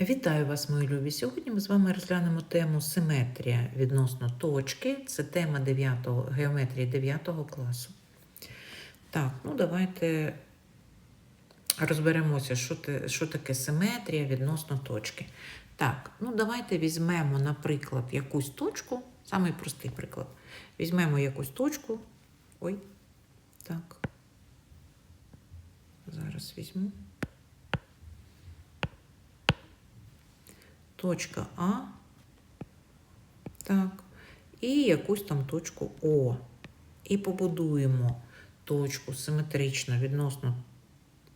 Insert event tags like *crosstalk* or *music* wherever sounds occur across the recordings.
Вітаю вас, мої любі. Сьогодні ми з вами розглянемо тему симетрія відносно точки. Це тема 9, геометрії 9 класу. Так, ну давайте розберемося, що, що таке симетрія відносно точки. Так, ну давайте візьмемо, наприклад, якусь точку, самий простий приклад. Візьмемо якусь точку. Ой, так. Зараз візьму. Точка А, так, і якусь там точку О. І побудуємо точку симетрично відносно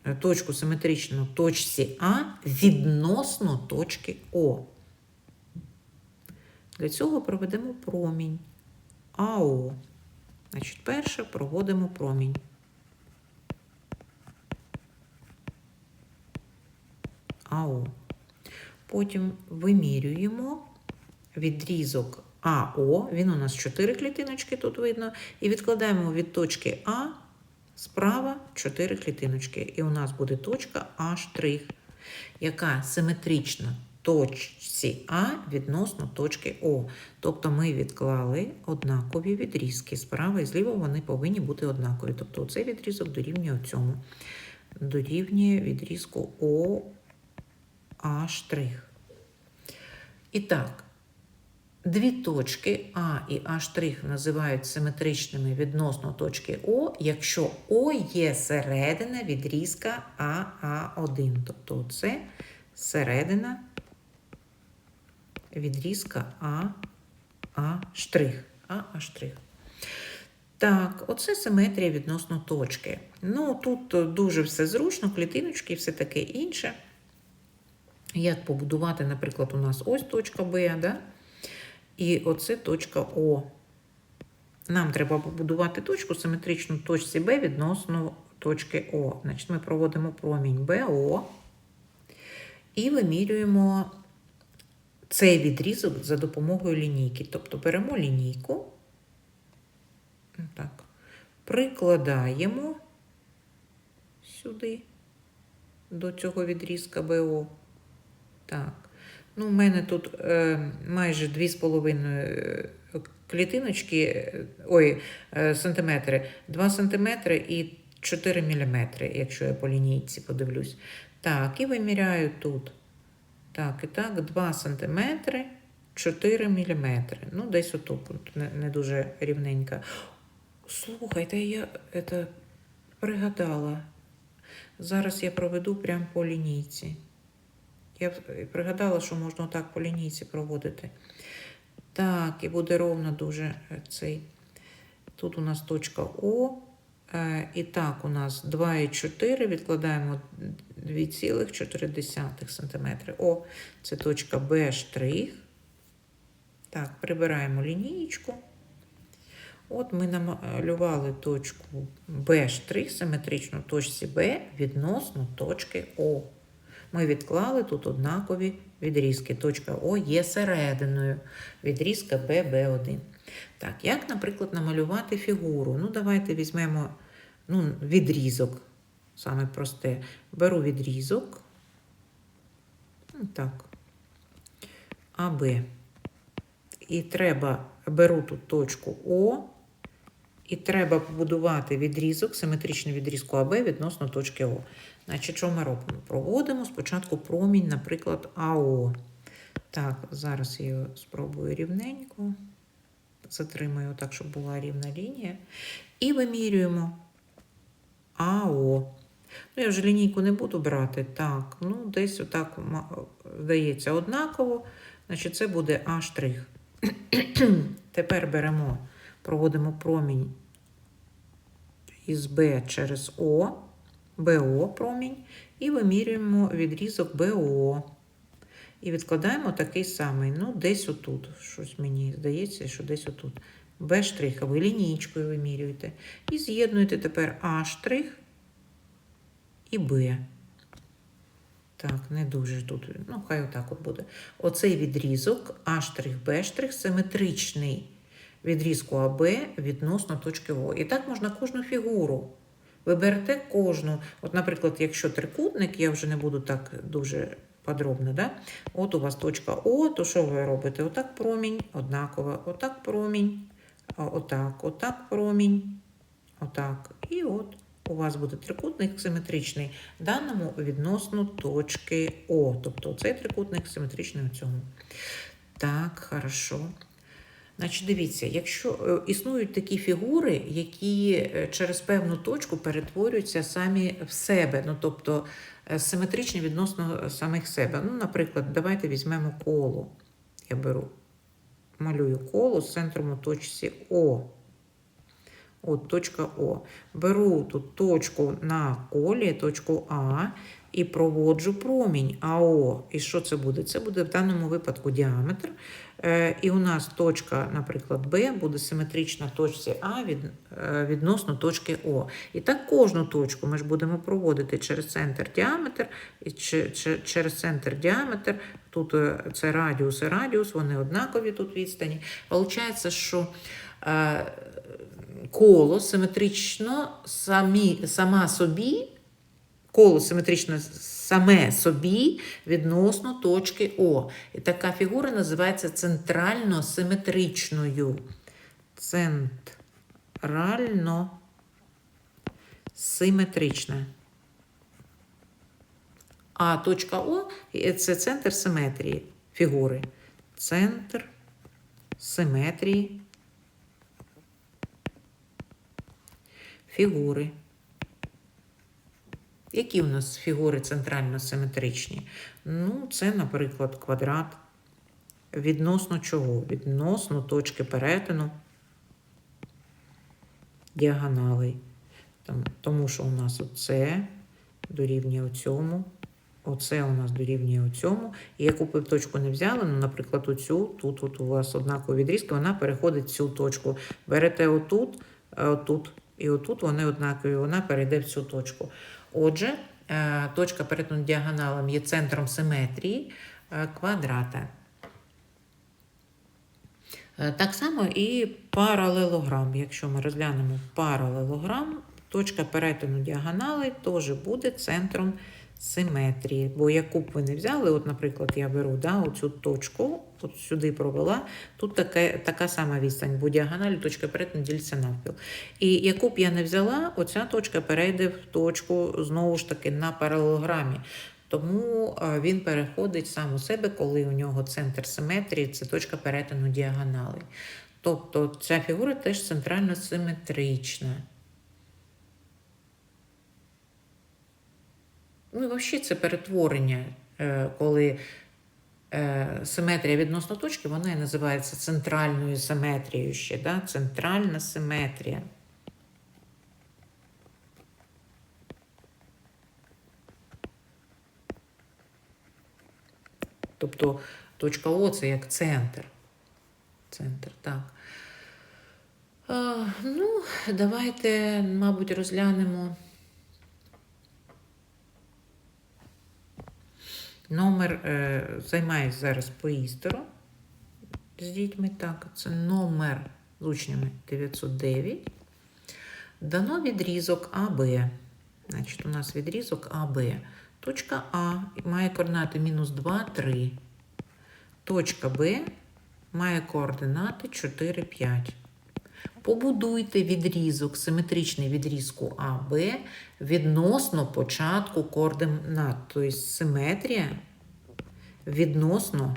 е, точку симетричну точці А відносно точки О. Для цього проведемо промінь АО. Значить, перше проводимо промінь. АО. Потім вимірюємо відрізок АО, він у нас 4 клітиночки тут видно, і відкладаємо від точки А справа 4 клітиночки. І у нас буде точка А', яка симетрична точці А відносно точки О. Тобто ми відклали однакові відрізки. Справа і зліва вони повинні бути однакові. Тобто цей відрізок дорівнює цьому. Дорівнює відрізку О. А'. І так, дві точки А і А' називають симетричними відносно точки О, якщо О є середина відрізка АА1. Тобто це середина відрізка А, А'. АА'. Так, оце симетрія відносно точки. Ну, тут дуже все зручно, клітиночки і все таке інше. Як побудувати, наприклад, у нас ось точка Б, да? і оце точка О. Нам треба побудувати точку симетричну точці Б відносно точки О. Значить, Ми проводимо промінь БО і вимірюємо цей відрізок за допомогою лінійки. Тобто беремо лінійку, так, прикладаємо сюди до цього відрізка БО. Так. Ну, У мене тут е, майже 2,5 клітиночки, е, ой, е, сантиметри, 2 сантиметри і 4 міліметри, якщо я по лінійці подивлюсь. Так, і виміряю тут. Так, і так, 2 сантиметри, 4 міліметри. Ну, десь отут, не, не дуже рівненько. Слухайте, я це пригадала. Зараз я проведу прямо по лінійці. Я пригадала, що можна так по лінійці проводити. Так, і буде ровно дуже цей. Тут у нас точка О. І так, у нас 2,4, відкладаємо 2,4 см. О, це точка Б'. Так, прибираємо лінієчку. От ми намалювали точку Б', симетричну точці Б відносно точки О. Ми відклали тут однакові відрізки. Точка О є серединою відрізка ББ1. Так, як, наприклад, намалювати фігуру? Ну, давайте візьмемо ну, відрізок. Саме просте. Беру відрізок. Ну, так. АБ. І треба беру тут точку О. І треба побудувати відрізок, симетричний відрізку АБ відносно точки О. Значить, що ми робимо? Проводимо спочатку промінь, наприклад, АО. Так, зараз я спробую рівненько. Затримаю так, щоб була рівна лінія. І вимірюємо АО. Ну, я вже лінійку не буду брати. Так, ну, десь отак здається однаково. Значить, це буде А'. *clears throat* Тепер беремо, проводимо промінь із Б через О. БО промінь і вимірюємо відрізок БО. І відкладаємо такий самий. Ну, десь отут. Щось мені здається, що десь отут. Б штрих, ви лінійкою вимірюєте. І з'єднуєте тепер А штрих і Б. Так, не дуже тут. Ну, хай отак от буде. Оцей відрізок А Б симетричний відрізку АБ відносно точки О. І так можна кожну фігуру. Ви берете кожну. От, наприклад, якщо трикутник, я вже не буду так дуже подробно. Да? От у вас точка О, то що ви робите? Отак промінь, однаково, отак промінь, отак, отак промінь, отак. І от у вас буде трикутник симетричний даному відносно точки О. Тобто цей трикутник симетричний у цьому. Так, хорошо. Значить, дивіться, якщо е, існують такі фігури, які е, через певну точку перетворюються самі в себе, ну тобто е, симетричні відносно самих себе. Ну, наприклад, давайте візьмемо коло. Я беру, малюю коло з центром у точці О. От точка О. Беру тут точку на колі, точку А, і проводжу промінь АО. І що це буде? Це буде в даному випадку діаметр. Е, І у нас точка, наприклад, Б буде симетрична точці А від, е, відносно точки О. І так кожну точку ми ж будемо проводити через центр діаметр, і че- че- через центр діаметр. Тут е, це радіус і радіус, вони однакові тут відстані. Получається, що коло симетрично самі, сама собі коло симетрично саме собі відносно точки О. І така фігура називається центрально симетричною. Центрально симетрична. А точка О це центр симетрії фігури. Центр симетрії фігури. Які у нас фігури центрально симетричні? Ну, це, наприклад, квадрат. Відносно чого? Відносно точки перетину діагоналей. Тому що у нас оце дорівнює цьому, оце у нас дорівнює цьому. І яку б точку не взяли, ну, наприклад, оцю, тут от у вас однакові відрізки, вона переходить цю точку. Берете отут, е, отут і отут вони однакові, вона перейде в цю точку. Отже, е, точка перетину діагоналом є центром симетрії е, квадрата. Е, Так само і паралелограм. Якщо ми розглянемо паралелограм, точка перетину діагонали теж буде центром симетрії. Бо яку б ви не взяли, от, наприклад, я беру да, оцю точку, от сюди провела, тут таке, така сама відстань, бо діагоналі точка перетину ділиться навпіл. І яку б я не взяла, оця точка перейде в точку знову ж таки на паралелограмі. Тому він переходить сам у себе, коли у нього центр симетрії це точка перетину діагоналей. Тобто ця фігура теж центрально симетрична. Ну, взагалі це перетворення, е, коли е, симетрія відносно точки, вона і називається центральною симетрією ще. Да? Центральна симетрія. Тобто точка О це як центр. Центр, так. Ну, давайте, мабуть, розглянемо номер, е, займаюсь зараз по істору з дітьми. Так, це номер з учнями 909. Дано відрізок АБ. Значить, у нас відрізок АБ. Точка А має координати мінус 2, 3. Точка Б має координати 4, 5. Побудуйте відрізок, симетричний відрізку АБ відносно початку координат. Тобто симетрія відносно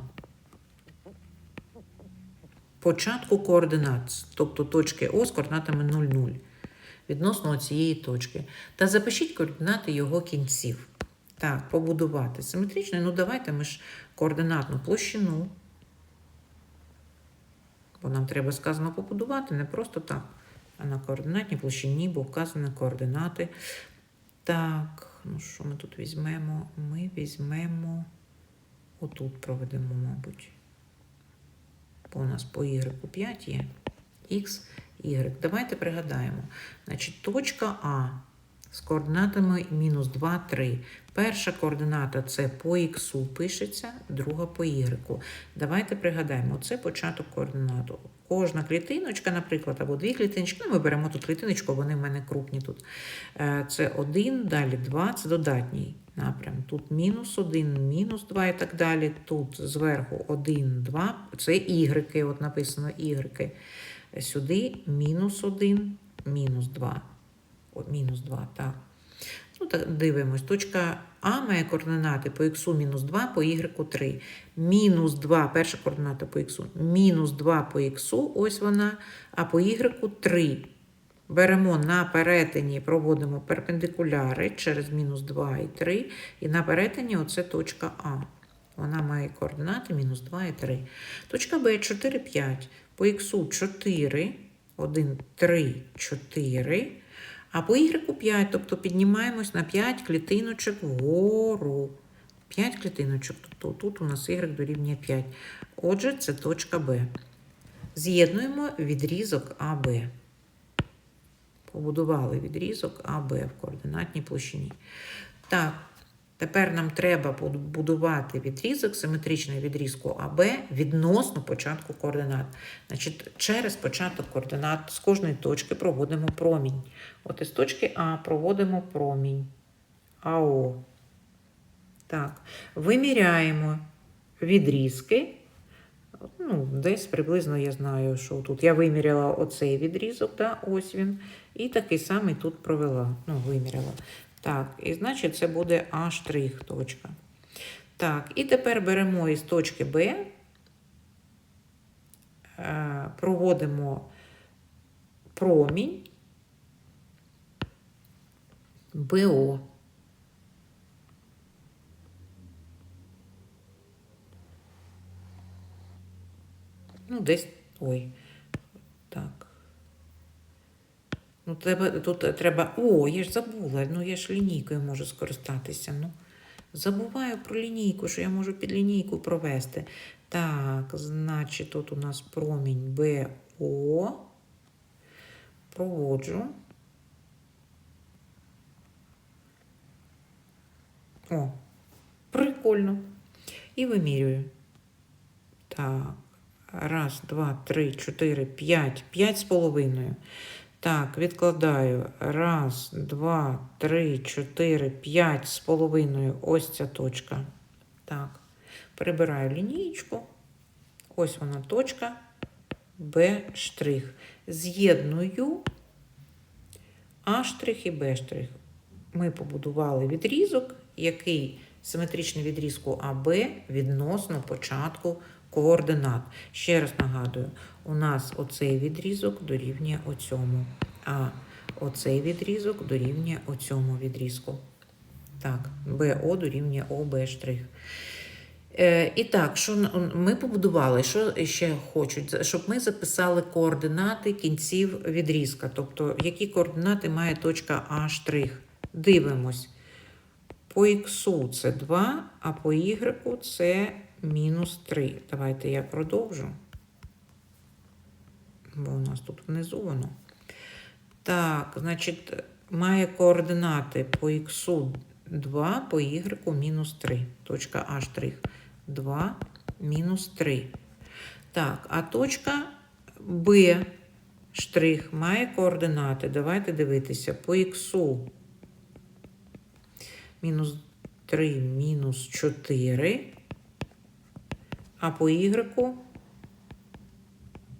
початку координат, тобто точки О з координатами 0, 0. Відносно цієї точки. Та запишіть координати його кінців. Так, побудувати симетрично. Ну, давайте ми ж координатну площину. Бо нам треба сказано побудувати, не просто так, а на координатній площині, бо вказані координати. Так, ну що ми тут візьмемо? Ми візьмемо, отут проведемо, мабуть. Бо у нас по y 5 є. Х, y. Давайте пригадаємо. Значить, точка А з координатами мінус 2, 3. Перша координата це по х пишеться, друга по y. Давайте пригадаємо, це початок координату. Кожна клітиночка, наприклад, або дві клітиночки, ну, ми беремо тут клітиночку, вони в мене крупні тут. Е, Це 1, далі 2, це додатній напрям. Тут мінус 1, мінус 2 і так далі. Тут зверху 1, 2. Це ігреки, от написано ігреки. Сюди мінус 1, мінус 2. О, мінус 2, так. Ну, так, дивимось. Точка А має координати по х мінус 2, по y 3. Мінус 2, перша координата по х, мінус 2 по х, ось вона, а по y 3. Беремо на перетині, проводимо перпендикуляри через мінус 2 і 3, і на перетині оце точка А. Вона має координати мінус 2 і 3. Точка Б 4, 5. По х 4, 1, 3, 4. А по y 5, тобто піднімаємось на 5 клітиночок вгору. 5 клітиночок, тобто тут у нас y дорівнює 5. Отже, це точка Б. З'єднуємо відрізок АБ. Побудували відрізок АБ в координатній площині. Так, тепер нам треба побудувати відрізок, симетричний відрізку АБ відносно початку координат. Значить, через початок координат з кожної точки проводимо промінь. От із точки А проводимо промінь АО. Так, виміряємо відрізки. Ну, десь приблизно я знаю, що тут я виміряла оцей відрізок, да, ось він. І такий самий тут провела. Ну, виміряла. Так, і значить, це буде А точка. Так, і тепер беремо із точки Б, е, проводимо промінь БО. Ну, десь. Ой. Так. Ну, треба, тут треба. О, я ж забула. Ну, я ж лінійкою можу скористатися. Ну, забуваю про лінійку, що я можу під лінійку провести. Так, значить, тут у нас промінь БО. Проводжу. О, прикольно. І вимірюю. Так. Раз, два, три, чотири, п'ять. П'ять з половиною. Так, відкладаю. Раз, два, три, чотири, п'ять з половиною. Ось ця точка. Так. Прибираю лінієчку. Ось вона точка. Б штрих. З'єдную А штрих і Б штрих. Ми побудували відрізок, який симетричний відрізку АБ відносно початку координат. Ще раз нагадую, у нас оцей відрізок дорівнює оцьому, а оцей відрізок дорівнює оцьому відрізку. Так, БО дорівнює ОБ. Е, і так, що ми побудували, що ще хочуть, щоб ми записали координати кінців відрізка. Тобто, які координати має точка А. Дивимось. По х це 2, а по y це мінус 3. Давайте я продовжу. Бо у нас тут внизу воно. Так, значить, має координати по х 2, по y мінус 3. Точка А штрих. 2 мінус 3. Так, а точка Б штрих має координати. Давайте дивитися по х мінус 3 мінус 4. А по y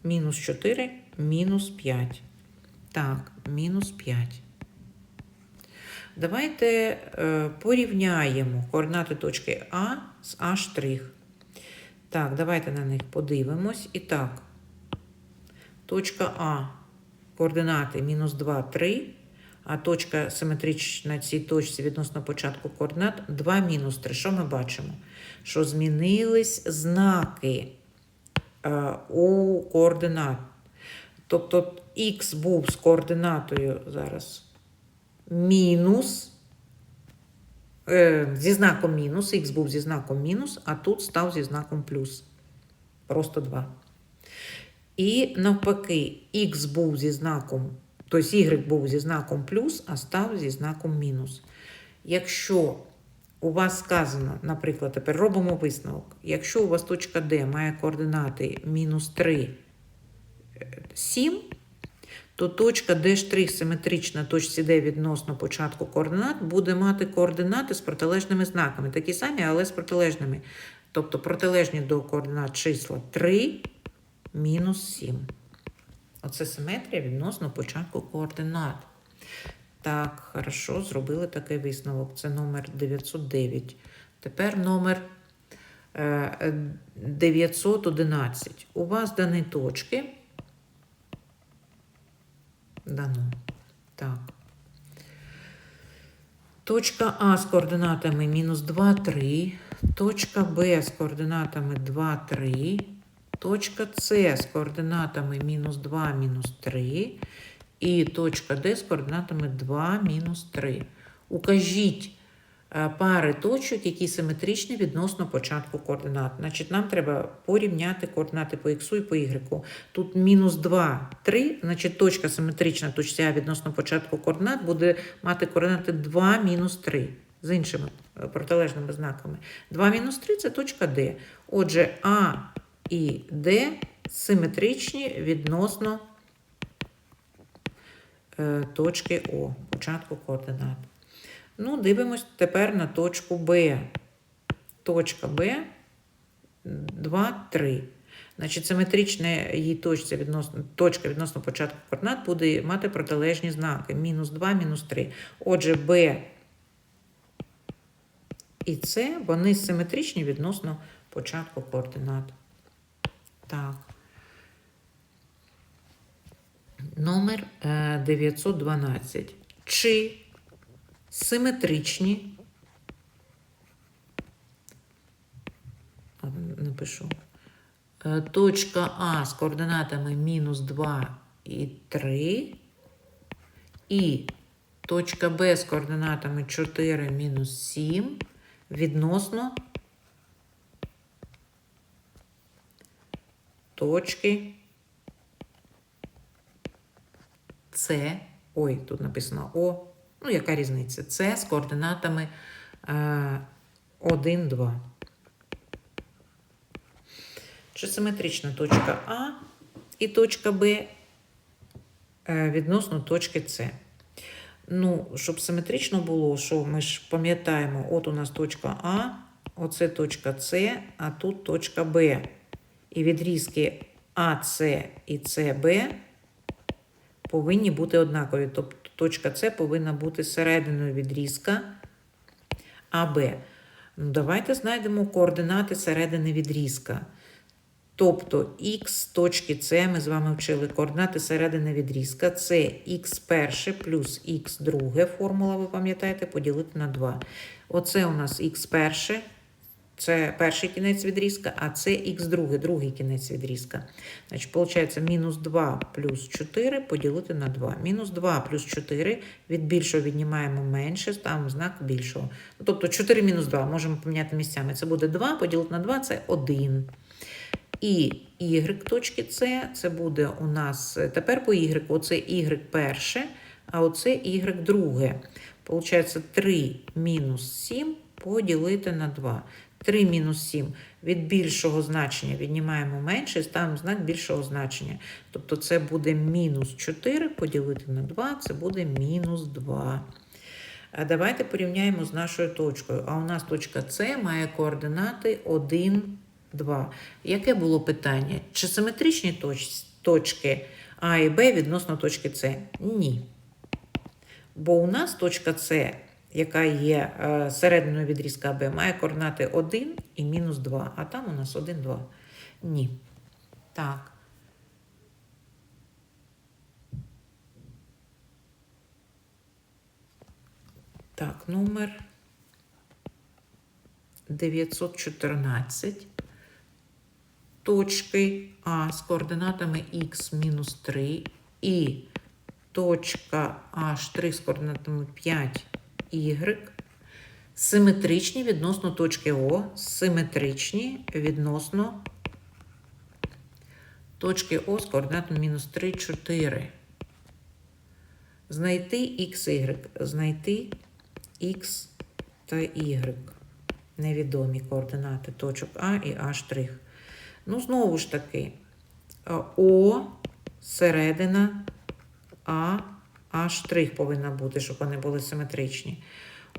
мінус 4, мінус 5. Так, мінус 5. Давайте е, порівняємо координати точки А з А. Так, давайте на них подивимось. І так, точка А, координати мінус 2, 3, а точка симетрична цій точці відносно початку координат 2 мінус 3. Що ми бачимо? Що змінились знаки е, у координат. Тобто х був з координатою зараз мінус. Е, зі знаком мінус, х був зі знаком мінус, а тут став зі знаком плюс. Просто 2. І навпаки, х був зі знаком, тобто y був зі знаком плюс, а став зі знаком мінус. Якщо у вас сказано, наприклад, тепер робимо висновок. Якщо у вас точка D має координати мінус 3, 7, то точка D' симетрична точці D відносно початку координат буде мати координати з протилежними знаками. Такі самі, але з протилежними. Тобто протилежні до координат числа 3, мінус 7. Оце симетрія відносно початку координат. Так, хорошо, зробили такий висновок. Це номер 909. Тепер номер е, 911. У вас дані точки. Дано. Так. Точка А з координатами мінус 2, 3. Точка Б з координатами 2, 3. Точка С з координатами мінус 2, мінус 3. І точка Д з координатами 2, мінус 3. Укажіть е, пари точок, які симетричні відносно початку координат. Значить, нам треба порівняти координати по х і по y. Тут мінус 2, 3, значить точка симетрична точці А відносно початку координат буде мати координати 2, мінус 3 з іншими е, протилежними знаками. 2 мінус 3 це точка Д. Отже, А і Д симетричні відносно е, точки О, початку координат. Ну, дивимось тепер на точку Б. Точка Б 2, 3. Значить, симетрична її точка відносно, точка відносно початку координат буде мати протилежні знаки. Мінус 2, мінус 3. Отже, Б і С, вони симетричні відносно початку координат. Так. Номер е, 912. Чи симетричні. Напишу. Е, Точка А з координатами мінус 2 і 3. І точка Б з координатами 4 мінус 7 відносно точки С. Ой, тут написано О. Ну, яка різниця? С з координатами е, 1, 2. Чи симетрична точка А і точка Б е, відносно точки С. Ну, щоб симетрично було, що ми ж пам'ятаємо, от у нас точка А, оце точка С, а тут точка Б. І відрізки АС і СБ повинні бути однакові. Тобто точка С повинна бути серединою відрізка АБ. Ну, давайте знайдемо координати середини відрізка. Тобто х точки С ми з вами вчили координати середини відрізка. Це х перше плюс х друге, формула, ви пам'ятаєте, поділити на 2. Оце у нас х перше, це перший кінець відрізка, а це х друге, другий кінець відрізка. Значить, виходить, мінус 2 плюс 4 поділити на 2. Мінус 2 плюс 4 від більшого віднімаємо менше, ставимо знак більшого. Ну, Тобто 4 мінус 2 можемо поміняти місцями. Це буде 2, поділити на 2 це 1. І y точки С, це буде у нас тепер по y, оце y перше, а оце y друге. Получається 3 мінус 7 поділити на 2. 3 мінус 7 від більшого значення віднімаємо менше і ставимо знак більшого значення. Тобто це буде мінус 4 поділити на 2, це буде мінус 2. А давайте порівняємо з нашою точкою. А у нас точка С має координати 1, 2. Яке було питання? Чи симетричні точ- точки А і Б відносно точки С? Ні. Бо у нас точка С, яка є е, серединою відрізка АБ, має координати 1 і мінус 2, а там у нас 1, 2. Ні. Так. Так, номер 914. Точки А з координатами х мінус 3 і точка H3 з координатами 5 y симетричні відносно точки О, симетричні відносно точки О з координатами мінус 3, 4. Знайти x, y, знайти x та y. Невідомі координати точок А і H'. Ну, знову ж таки, О середина А, А штрих повинна бути, щоб вони були симетричні.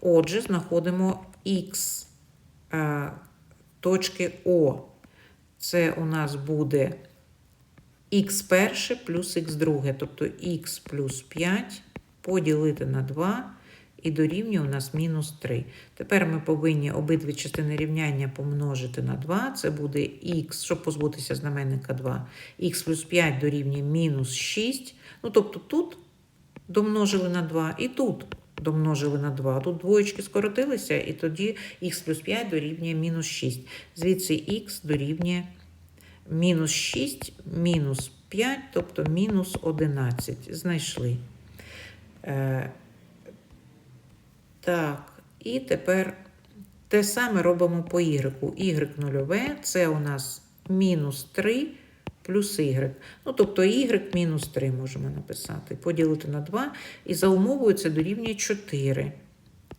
Отже, знаходимо Х е, точки О. Це у нас буде х перше плюс х друге, тобто х плюс 5 поділити на 2 і дорівнює у нас мінус 3. Тепер ми повинні обидві частини рівняння помножити на 2. Це буде х, щоб позбутися знаменника 2. х плюс 5 дорівнює мінус 6. Ну, тобто тут домножили на 2 і тут домножили на 2. Тут двоєчки скоротилися, і тоді х плюс 5 дорівнює мінус 6. Звідси х дорівнює мінус 6, мінус 5, тобто мінус 11. Знайшли. Е, так, і тепер те саме робимо по y. y нульове це у нас мінус 3 плюс y. Ну, тобто y мінус 3 можемо написати. Поділити на 2. І за умовою це дорівнює 4.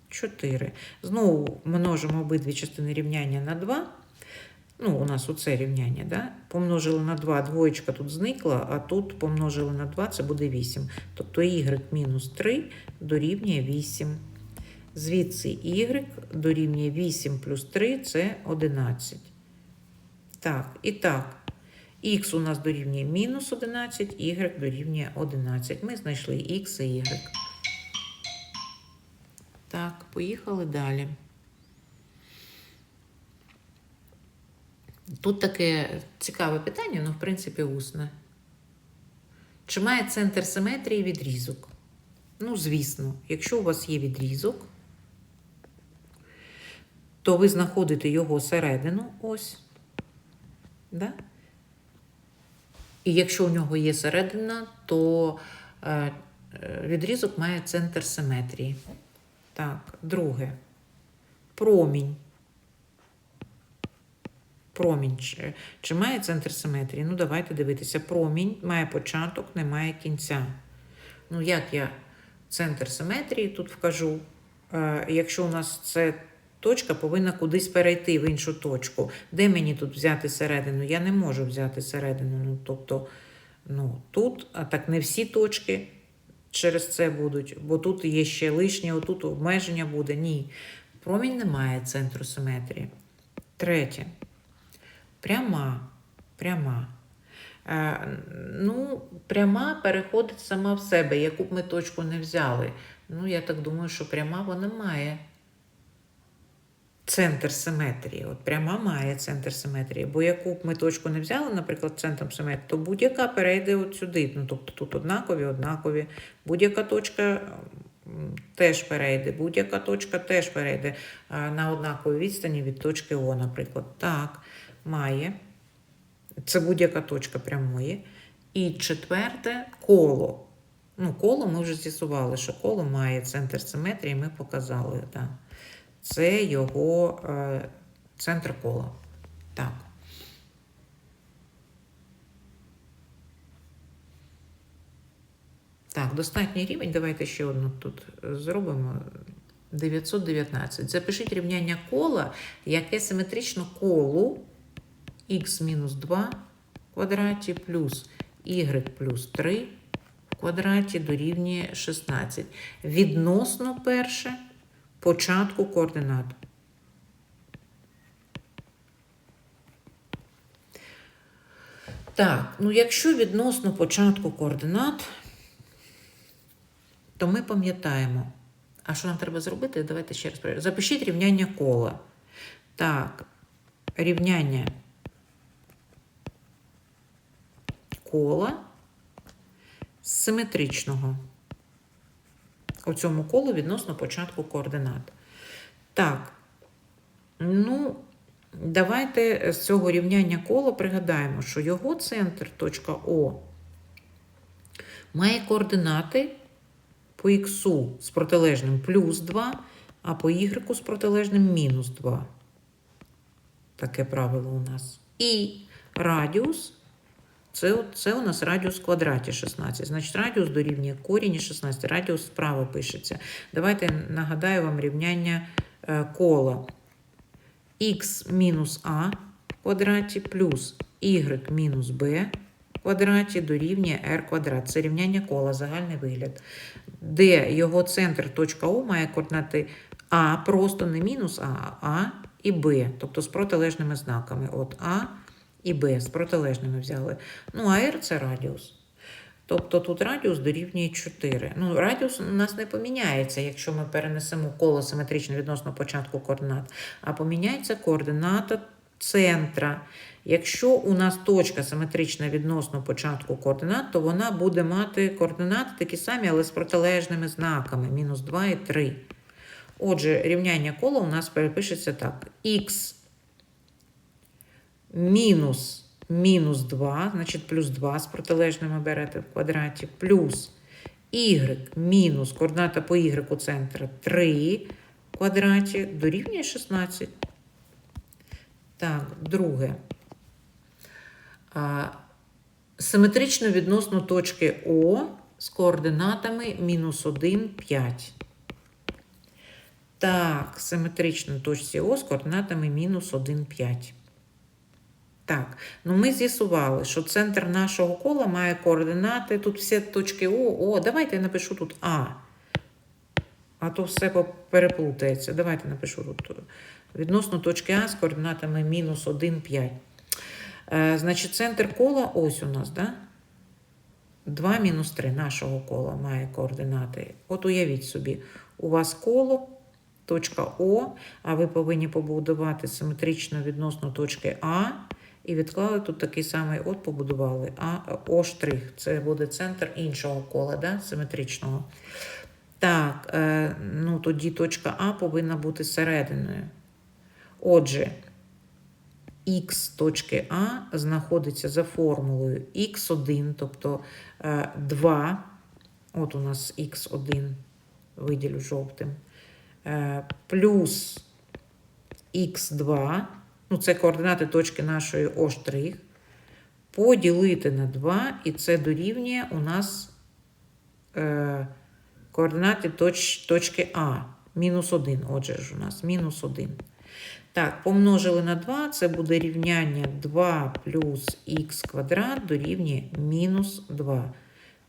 4. Знову множимо обидві частини рівняння на 2. Ну, у нас оце рівняння, да? помножили на 2, двоєчка тут зникла, а тут помножили на 2, це буде 8. Тобто y мінус 3 дорівнює 8. Звідси y дорівнює 8 плюс 3 це 11. Так, і так. Х у нас дорівнює мінус 11, y дорівнює 11. Ми знайшли х і y. Так, поїхали далі. Тут таке цікаве питання, ну, в принципі, усне. Чи має центр симетрії відрізок? Ну, звісно, якщо у вас є відрізок, то ви знаходите його середину ось. Да? І якщо у нього є середина, то е, е, відрізок має центр симетрії. Так, друге. Промінь. Промінь. Чи, має центр симетрії? Ну, давайте дивитися. Промінь має початок, не має кінця. Ну, як я центр симетрії тут вкажу? Е, якщо у нас це точка повинна кудись перейти в іншу точку. Де мені тут взяти середину? Я не можу взяти середину. Ну, тобто, ну, тут, а так не всі точки через це будуть, бо тут є ще лишнє, отут обмеження буде. Ні. Промінь не має центру симетрії. Третє. Пряма. Пряма. Е, ну, пряма переходить сама в себе, яку б ми точку не взяли. Ну, я так думаю, що пряма вона має центр симетрії. От пряма має центр симетрії. Бо яку б ми точку не взяли, наприклад, центром симетрії, то будь-яка перейде от сюди. Ну, тобто тут однакові, однакові. Будь-яка точка теж перейде, будь-яка точка теж перейде на однаковій відстані від точки О, наприклад. Так, має. Це будь-яка точка прямої. І четверте коло. Ну, коло ми вже з'ясували, що коло має центр симетрії, ми показали. Так. Це його е, центр кола. Так. Так, достатній рівень. Давайте ще одну тут зробимо. 919. Запишіть рівняння кола, яке симетрично колу х-2 в квадраті плюс y плюс 3 в квадраті дорівнює 16. Відносно перше початку координат. Так, ну якщо відносно початку координат, то ми пам'ятаємо. А що нам треба зробити? Давайте ще раз перевіримо. Запишіть рівняння кола. Так, рівняння кола симетричного. У цьому колу відносно початку координат. Так, ну, давайте з цього рівняння кола пригадаємо, що його центр, точка О, має координати по х з протилежним плюс 2, а по y з протилежним мінус 2. Таке правило у нас. І радіус це, це у нас радіус в квадраті 16. Значить, радіус дорівнює корінь 16. Радіус справа пишеться. Давайте нагадаю вам рівняння е, кола. х мінус а квадраті плюс y мінус b квадраті дорівнює r квадрат. Це рівняння кола, загальний вигляд. Де його центр точка О має координати А, просто не мінус а А і Б, тобто з протилежними знаками. От А і Б з протилежними взяли. Ну, а R це радіус. Тобто тут радіус дорівнює 4. Ну, радіус у нас не поміняється, якщо ми перенесемо коло симетрично відносно початку координат, а поміняється координата центра. Якщо у нас точка симетрична відносно початку координат, то вона буде мати координати такі самі, але з протилежними знаками мінус 2 і 3. Отже, рівняння кола у нас перепишеться так: х мінус мінус 2, значить плюс 2 з протилежними берете в квадраті, плюс y мінус координата по y центра 3 в квадраті дорівнює 16. Так, друге. Симетрично відносно точки О з координатами мінус 1, 5. Так, симетрично точці О з координатами мінус 1, 5. Так, ну ми з'ясували, що центр нашого кола має координати. Тут всі точки О. О, давайте я напишу тут А. А то все переплутається. Давайте напишу тут. Відносно точки А з координатами мінус 1, 5. Е, значить, центр кола ось у нас, да? 2 мінус 3 нашого кола має координати. От уявіть собі, у вас коло, точка О, а ви повинні побудувати симетрично відносно точки А. І відклали тут такий самий от побудували. А О. Це буде центр іншого кола, да? симетричного. Так, е, ну тоді точка А повинна бути серединою. Отже, х точки А знаходиться за формулою х1, тобто е, 2. От у нас х1, виділю жовтим, е, плюс х2, ну це координати точки нашої О', поділити на 2, і це дорівнює у нас е, координати точ, точки А. Мінус 1, отже ж у нас мінус 1. Так, помножили на 2, це буде рівняння 2 плюс х квадрат дорівнює мінус 2.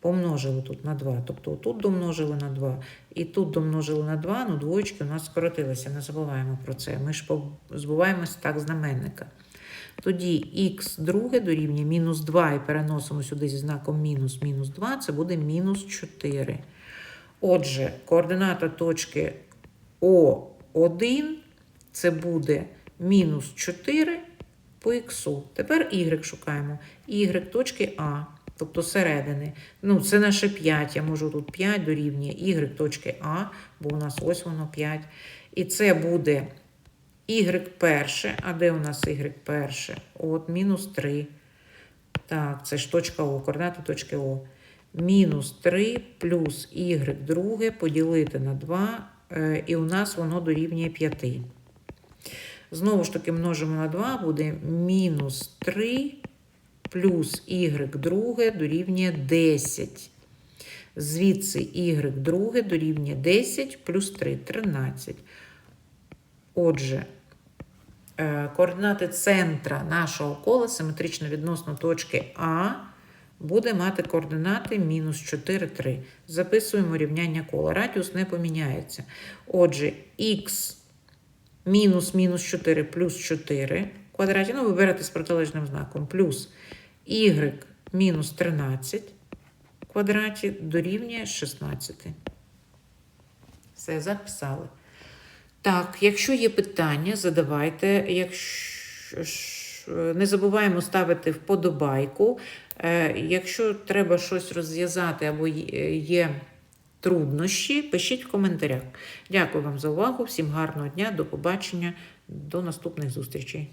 Помножили тут на 2. Тобто тут домножили на 2 і тут домножили на 2, ну двоєчки у нас скоротилися, не забуваємо про це. Ми ж збуваємось так знаменника. Тоді х друге дорівнює мінус 2 і переносимо сюди зі знаком мінус мінус 2, це буде мінус 4. Отже, координата точки О1 це буде мінус 4 по х. Тепер y шукаємо. Y точки А, тобто середини. Ну, це наше 5. Я можу тут 5 дорівнює y точки А, бо у нас ось воно 5. І це буде y перше. А де у нас y перше? От, мінус 3. Так, це ж точка О, координати точки О. Мінус 3 плюс y друге поділити на 2, е, і у нас воно дорівнює 5. Знову ж таки, множимо на 2, буде мінус 3 плюс y друге дорівнює 10. Звідси y друге дорівнює 10 плюс 3 13. Отже, е, координати центра нашого кола симетрично відносно точки А буде мати координати мінус 4, 3. Записуємо рівняння кола. Радіус не поміняється. Отже, х мінус мінус 4 плюс 4 в квадраті, ну, ви берете з протилежним знаком, плюс y мінус 13 в квадраті дорівнює 16. Все, записали. Так, якщо є питання, задавайте. Якщо не забуваємо ставити вподобайку. Е, Якщо треба щось розв'язати або є труднощі, пишіть в коментарях. Дякую вам за увагу, всім гарного дня, до побачення, до наступних зустрічей.